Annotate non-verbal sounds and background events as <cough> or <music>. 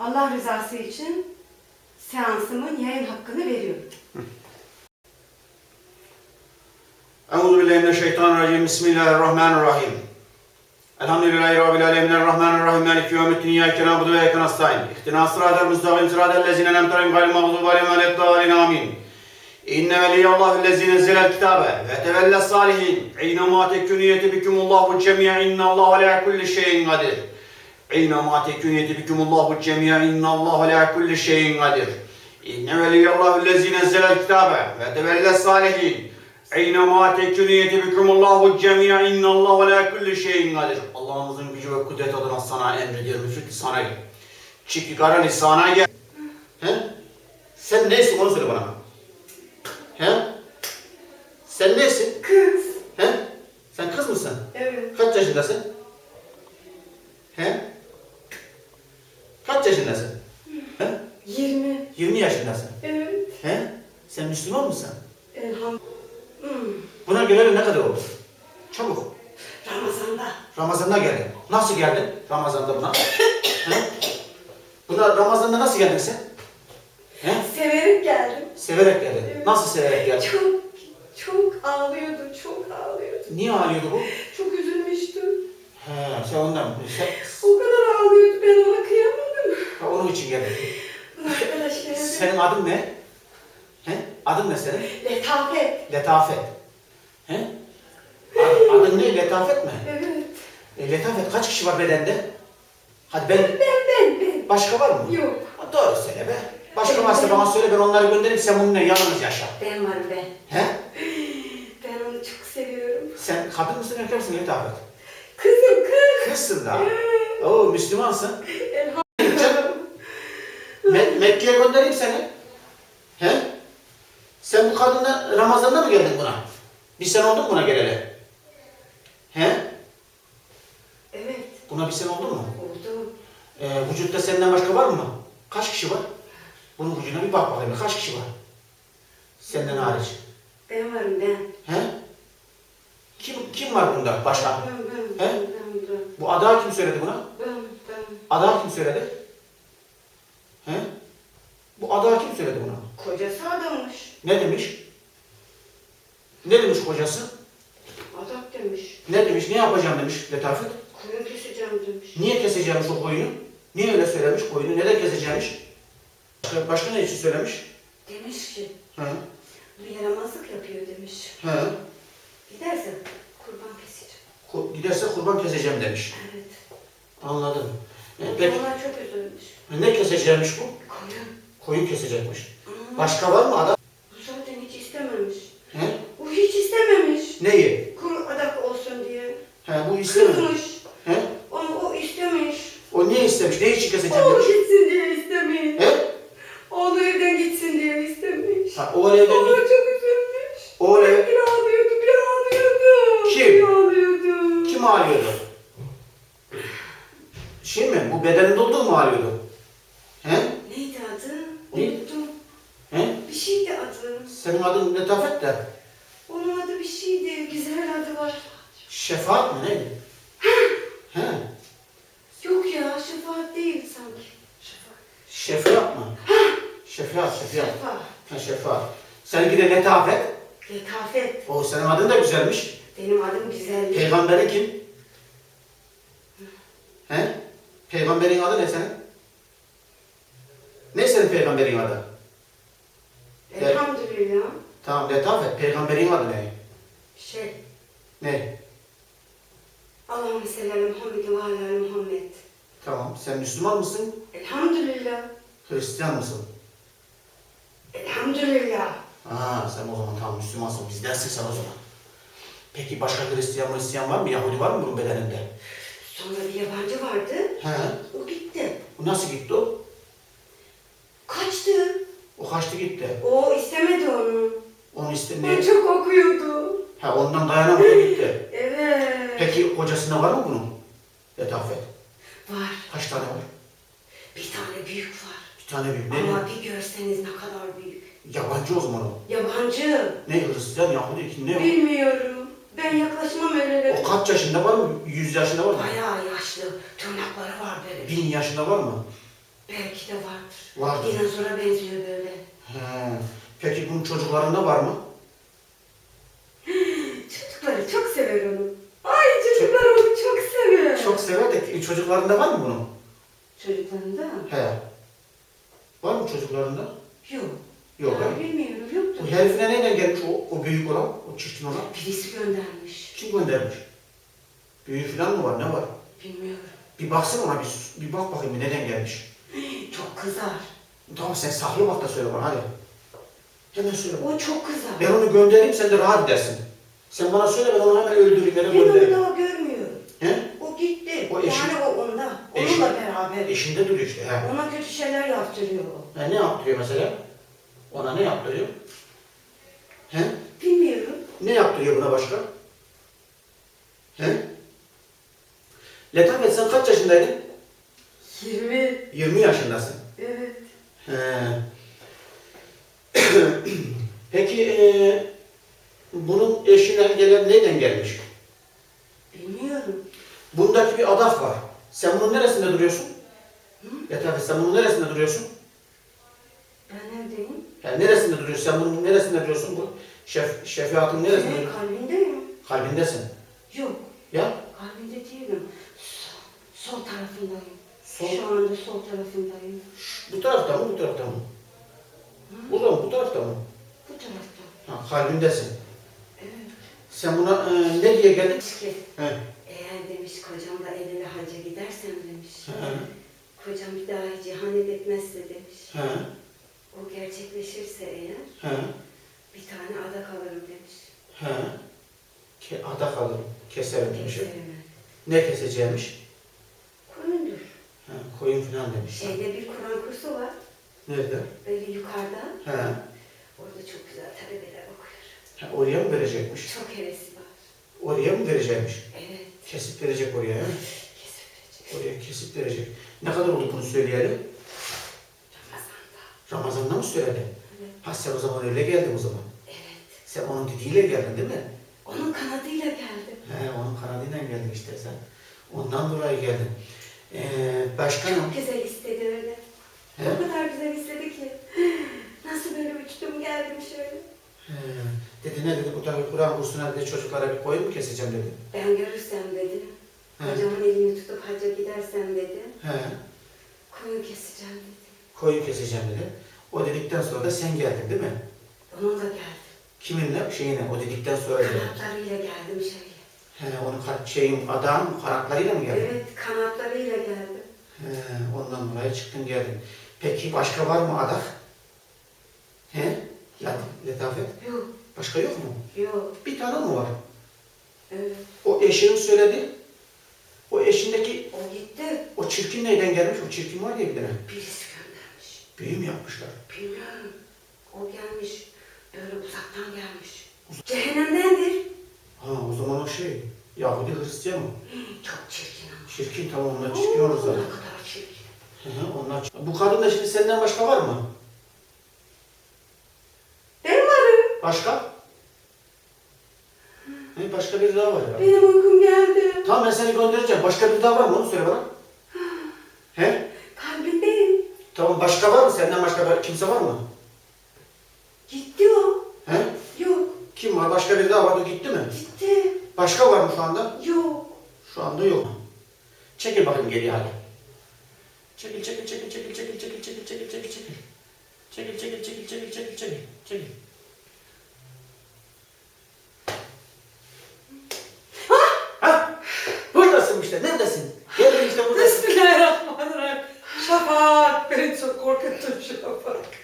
Allah rızası için seansımın yayın hakkını veriyorum. <laughs> Euzu billahi mineşşeytanirracim. Bismillahirrahmanirrahim. Elhamdülillahi rabbil alamin. Errahmanirrahim. Maliki yevmiddin. İyyake na'budu ve iyyake nestaîn. İhdinas sıratal mustakîm. Sıratal lezîne en'amte aleyhim gayril mağdûbi aleyhim. Amin. İnne veliyallahu ellezî nezzelel kitâbe ve tevelles sâlihin. İnnemâ tekûniyeti bikumullahu cemî'en. İnnallâhu alâ kulli şeyin kadir. İnnemâ tekûniyeti bikumullahu cemî'en. İnnallâhu alâ kulli şeyin kadir. İnne veliyallahu ellezî nezzelel kitâbe ve tevelles sâlihin. Eynema teküniyeti bikumullahu cemi'a innallahu ala kulli şeyin kadir. Allah'ımızın gücü ve kudret adına sana emrediyorum. Sürekli sana gel. Çık yukarı lisana gel. He? Sen neysin onu söyle bana. He? Sen neysin? Kız. He? Sen kız mısın? Evet. Kaç yaşındasın? He? Kaç yaşındasın? He? 20. 20 yaşındasın. Evet. He? Sen Müslüman mısın? Elhamdülillah. Hmm. Buna geleli ne kadar oldu? Çabuk. Ramazan'da. Ramazan'da geldin. Nasıl geldin Ramazan'da buna? Buna Ramazan'da nasıl geldin sen? He? Severek geldim. Severek geldin. Evet. Nasıl severek geldin? Çok, çok ağlıyordu, çok ağlıyordu. Niye ağlıyordu bu? Çok üzülmüştü. He, sen ondan. Sen, O kadar ağlıyordu, ben ona kıyamadım. ha, onun için geldin. Arkadaş geldi. Senin adın ne? He? Adın ne senin? Letafet. Letafet. He? Ad- Adın ne? Letafet mi? Evet. E, letafet kaç kişi var bedende? Hadi ben... Ben, ben, ben. Başka var mı? Yok. Ha, Doğru söyle be. Başka varsa bana söyle ben onları göndereyim sen bununla yalnız yaşa. Ben varım ben. He? Ben onu çok seviyorum. Sen kadın mısın erkek misin Letafet? Kızım kız. Kızsın da. Oo Müslümansın. Elhamdülillah. Me- Mekke'ye göndereyim seni. He? Sen bu kadınla Ramazan'da mı geldin buna? Bir sene oldu mu buna geleli? He? Buna bir sene oldu mu? Oldu. Ee, vücutta senden başka var mı? Kaç kişi var? Bunun vücuduna bir bak bakalım. Kaç kişi var? Senden hariç. Ben varım ben. He? Kim kim var bunda başka? Ben, ben, He? ben, ben, Bu ada kim söyledi buna? ben, ben. Ada kim söyledi? He? Bu ada kim söyledi buna? Kocası adammış. Ne demiş? Ne demiş kocası? Adam demiş. Ne demiş? Ne yapacağım demiş Letafet. Koyun demiş. Niye keseceğimiş o koyunu? Niye öyle söylemiş koyunu? Neden keseceğimiş? Başka, başka ne için söylemiş? Demiş ki He? bir yaramazlık yapıyor demiş. He? Gidersen kurban keseceğim. Ku- Giderse kurban keseceğim demiş. Evet. Anladım. E, peki çok üzülmüş. ne keseceğimiş bu? Koyun. Koyun kesecekmiş. Hmm. Başka var mı adam? Bu zaten hiç istememiş. He? O hiç istememiş. Neyi? Kuru adak olsun diye. He bu istememiş. Kızmış. He? Onu o istemiş. O niye istemiş? Ne için keseceğim O demiş? gitsin diye istemiş. He? Oğlu evden gitsin diye Ha, o evden Oğlu git. çok üzülmüş. O. Bir ağlıyordu, bir ağlıyordu. Kim? Bir ağlıyordu. Kim ağlıyordu? Şey mi? Bu bedeninde olduğu mu ağlıyordu? He? Neydi adı? Ne? Unuttum. He? Bir şeydi adı. Senin adın Letafet de. Onun adı bir şeydi. Güzel adı var. Şefaat mı neydi? He? Yok ya, şefaat değil sanki. Şefaat. Şefaat mı? Şefaat, şefaat. Şefaat. Ha şefaat. Seninki de Letafet. Letafet. O senin adın da güzelmiş. Benim adım güzellik. Peygamberin kim? He? Peygamberin adı ne senin? Ne senin peygamberin adı? Elhamdülillah. Tamam Letafet. Peygamberin adı ne? Şey, Ne? Allahümme salli ala Muhammed ve ala Muhammed. Tamam. Sen Müslüman mısın? Elhamdülillah. Hristiyan mısın? Elhamdülillah. Aa sen o zaman tamam Müslümansın. Bizdensin sen o zaman. Peki başka Hristiyan Hristiyan var mı? Yahudi var mı bunun bedeninde? Sonra bir yabancı vardı. He. O gitti. Bu nasıl gitti o? Kaçtı. O kaçtı gitti. O istemedi onu. Onu iste O ne? çok okuyordu. Ha ondan dayanamadı gitti. Evet. Peki kocasında var mı bunun? Letafet. Var. Kaç tane var? Bir tane büyük var. Büyük. Ne? Ama bir görseniz ne kadar büyük. Yabancı o zaman o. Yabancı. Ne Hristiyan, Yahudi kim ne? Bilmiyorum. Ben yaklaşmam öyle. O kaç yaşında var mı? Yüz yaşında var mı? Bayağı yaşlı. Tırnakları var böyle. Bin yaşında var mı? Belki de vardır. Vardır. Dinozora benziyor böyle. He. Peki bunun çocuklarında var mı? <gasps> Çocukları çok sever onu. Ay çocuklar onu çok sever. Çok sever de çocuklarında var mı bunun? Çocuklarında? He. Var mı çocuklarında? Yok. Yok. Ya, he. bilmiyorum yoktur. Bu herifine nereden gelmiş o, o büyük olan, o çirkin olan? Birisi göndermiş. Kim göndermiş? Büyük falan mı var, ne var? Bilmiyorum. Bir baksana ona, bir, bir bak bakayım neden gelmiş. <gasps> Çok kızar. Tamam sen saklı bak da söyle bana hadi. Hemen söyle. O çok kızar. Ben onu göndereyim sen de rahat edersin. Sen bana söyle ben onu hemen öldüreyim, ben Ben onu göndereyim. daha görmüyorum. He? Gitti. O eşi- yani o onda. Eşi- Onunla beraber. Eşinde duruyor işte. He. Ona kötü şeyler yaptırıyor o. Ne yaptırıyor mesela? Ona ne yaptırıyor? He? Bilmiyorum. Ne yaptırıyor buna başka? He? Letafet sen kaç yaşındaydın? 20. 20 yaşındasın. Evet. He. <clears throat> Peki e, bunun eşine gelen neyden gelmiş? Bundaki bir adak var. Sen bunun neresinde duruyorsun? Letafet sen bunun neresinde duruyorsun? Ben neredeyim? Yani neresinde duruyorsun? Sen bunun neresinde duruyorsun? Bu şef, şefiatın neresinde duruyorsun? kalbindeyim. Kalbindesin. Yok. Ya? Kalbinde değilim. Sol, tarafındayım. Sol- Şu anda sol tarafındayım. Bu tarafta mı, bu tarafta mı? Burada mı, bu tarafta mı? Bu tarafta. Ha, kalbindesin. Evet. Sen buna e, ne diye geldin? Ki, He. Demiş kocam da el ele hacca gidersem demiş. He. Kocam bir daha cihanet etmezse demiş. He. O gerçekleşirse eğer He. bir tane adak alırım demiş. He. Ke, adak alırım. Keserim demiş. Keserim. Ne keseceğimiş? Koyundur. He, koyun falan demiş. Şeyde bir Kur'an kursu var. Nerede? Böyle yukarıda. He. Orada çok güzel talebeler okuyor. He, oraya mı verecekmiş? Çok hevesi var. Oraya mı verecekmiş? Evet. Kesip verecek oraya. he? Kesip verecek. Oraya kesip verecek. Ne kadar oldu bunu söyleyeli? Ramazan'da. Ramazan'da mı söyledi? Evet. Ha sen o zaman öyle geldin o zaman. Evet. Sen onun dediğiyle geldin değil mi? Onun kanadıyla geldi. He, onun kanadıyla geldin işte sen. Ondan dolayı geldin. Ee, başkanım. Çok güzel istedi öyle. He? O kadar güzel istedi ki. Nasıl böyle uçtum geldim şöyle. He, dedi ne dedi bu tabi Kur'an kursuna dedi çocuklara bir koyun mu keseceğim dedi. Ben görürsem dedi. He. Kocamın elini tutup hacca gidersem dedi. He, Koyun keseceğim dedi. koyun keseceğim dedi. O dedikten sonra da sen geldin değil mi? Onunla geldim. Kiminle? Şeyine, o dedikten sonra dedi. Kanatlarıyla geldim şöyle. He, onun şeyin, adamın kanatlarıyla mı geldin? Evet kanatlarıyla geldim. He, ondan dolayı çıktın geldin. Peki başka var mı adak? He? Lat letafet. Yok Başka yok mu? yok. Bir tane mi var? Evet. O eşinin söyledi. O eşindeki O gitti. o çirkin neyden gelmiş? O çirkin var ya bir tane. Birisi göndermiş. Büyü mü yapmışlar? Bilmiyorum. O gelmiş. Böyle uzaktan gelmiş. Cehennemdendir. Ha o zaman o şey. Yahudi Hristiyan mı? <gasps> Çok çirkin ama. Çirkin tamam olur Oo, zaten. Ne kadar çirkin. Hı hı, onlar çirkin. Bu kadın da şimdi senden başka var mı? Ben varım. Başka? He, başka biri daha var ya. Benim uykum geldi. Tamam ben seni göndereceğim. Başka biri daha var mı? Onu söyle bana. He? Kalbindeyim. Tamam başka var mı? Senden başka bir- kimse var mı? Gitti o. He? Yok. Kim var? Başka biri daha var. O gitti mi? Gitti. Başka var mı şu anda? Yok. Şu anda yok. Çekil bakayım geriye hadi. Çekil çekil çekil çekil çekil çekil çekil çekil çekil çekil. Çekil çekil çekil çekil çekil çekil çekil. Ha? İşte. Neredesin? Geldin işte buradasın. Bismillahirrahmanirrahim. Şafak, beni çok korkuttun Şafak.